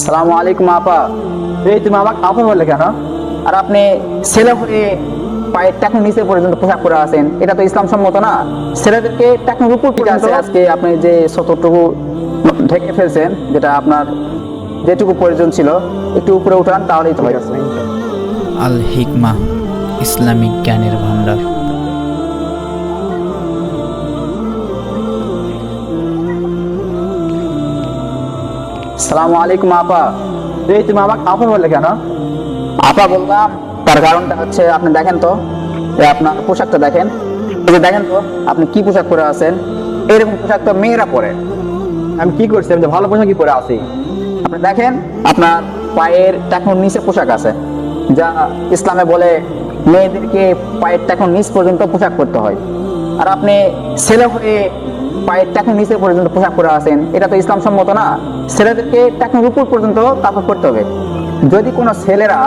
সালাম আলাইকুম আপা। এই তুমি আমাকে আপা বললে কেন? আর আপনি ছেলে হয়ে পায়ের টাকনু নিচে পর্যন্ত পোশাক পরে আছেন, এটা তো ইসলাম সম্মত না? ছেলেদেরকে টাকনুর উপর ঠিক আছে আজকে আপনি যে শতটুকু ঢেকে ফেলছেন, যেটা আপনার যেটুকু প্রয়োজন ছিল, একটু উপরে উঠান, তাহলেই তো আল হিকমা ইসলামিক জ্ঞানের ভাণ্ডার। সালাম আলাইকুম আপা। এই, তুমি আমাকে আপা বললে কেন? আপা, বললাম, তার কারণটা হচ্ছে, আপনি দেখেন তো আপনার পোশাকটা দেখেন। দেখেন তো, আপনি কি পোশাক পরে আছেন? এরকম পোশাক তো মেয়েরা পরে। আমি কি করছি? আমি ভালো পোশাক কি পরে আছি। আপনি দেখেন, আপনার পায়ের টাকুর নিচে পোশাক আছে, যা ইসলামে বলে, মেয়েদেরকে পায়ের টাকুর নিচ পর্যন্ত পোশাক পরতে হয়। আর আপনি ছেলে হয়ে পায়ের টাকুর নিচে পর্যন্ত পোশাক পরে আছেন, এটা তো ইসলাম সম্মত না? ছেলেদেরকে টাকুর উপর পর্যন্ত কাপড় পরতে হবে। যদি কোনো ছেলেরা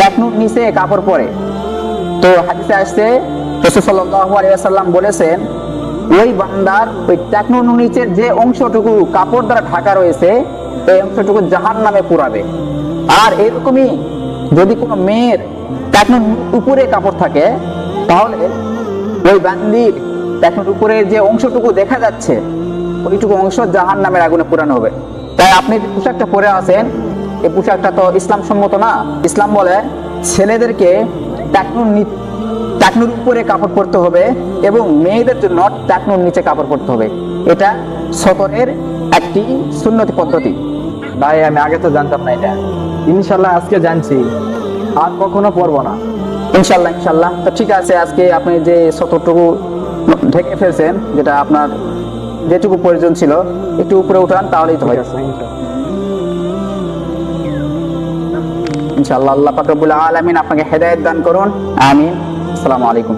টাকনুর নিচে কাপড় পরে, তো হাদিসে আসছে, রসুল বলেছেন, ওই বান্দার ওই টাকনুর নিচের যে অংশটুকু কাপড় দ্বারা ঢাকা রয়েছে, এই অংশটুকু জাহান নামে পুরাবে। আর এরকমই যদি কোনো মেয়ের টাকনুর উপরে কাপড় থাকে, তাহলে ওই বান্দির টাকনুর উপরে যে অংশটুকু দেখা যাচ্ছে ওইটুকু অংশ জাহান নামের আগুনে পুরানো হবে। তাই আপনি যে পোশাকটা পরে আছেন এই পোশাকটা তো ইসলাম সম্মত না। ইসলাম বলে ছেলেদেরকে টাকনুর টাকনুর উপরে কাপড় পরতে হবে এবং মেয়েদের জন্য টাকনুর নিচে কাপড় পরতে হবে। এটা সতরের একটি সুন্নতি পদ্ধতি। ভাই আমি আগে তো জানতাম না এটা। ইনশাল্লাহ আজকে জানছি। আর কখনো পরবো না। ইনশাল্লাহ ইনশাল্লাহ তো ঠিক আছে আজকে আপনি যে সতরটুকু ঢেকে ফেলছেন যেটা আপনার যেটুকু প্রয়োজন ছিল একটু উপরে উঠান তাহলেই তো হয়। ইনশাআল্লাহ আল্লাহ পাক রব্বুল আলামিন আপনাকে হেদায়েত দান করুন। আমিন। আসসালামু আলাইকুম।